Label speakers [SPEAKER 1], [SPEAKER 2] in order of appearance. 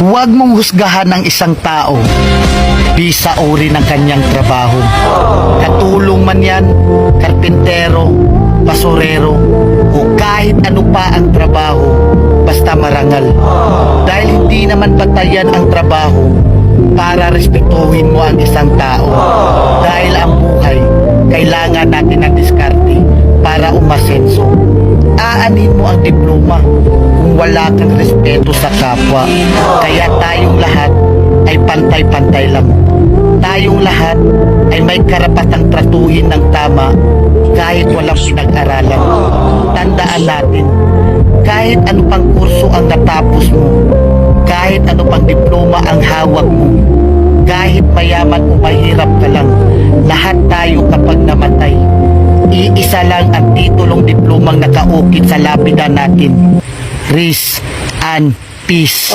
[SPEAKER 1] Huwag mong husgahan ang isang tao. Di sa uri ng kanyang trabaho. Katulong man yan, karpintero, basurero, o kahit ano pa ang trabaho, basta marangal. Dahil hindi naman batayan ang trabaho para respetuhin mo ang isang tao. Diploma kung wala kang respeto sa kapwa. Kaya tayong lahat ay pantay-pantay lang. Tayong lahat ay may karapatang tratuhin ng tama kahit walang pinag-aralan. Tandaan natin, kahit ano pang kurso ang natapos mo, kahit ano pang diploma ang hawak mo, kahit mayaman o mahirap ka lang, lahat tayo kapag namatay, iisa lang ang titulong diplomang nakaukit sa lapida natin. Risk and Peace.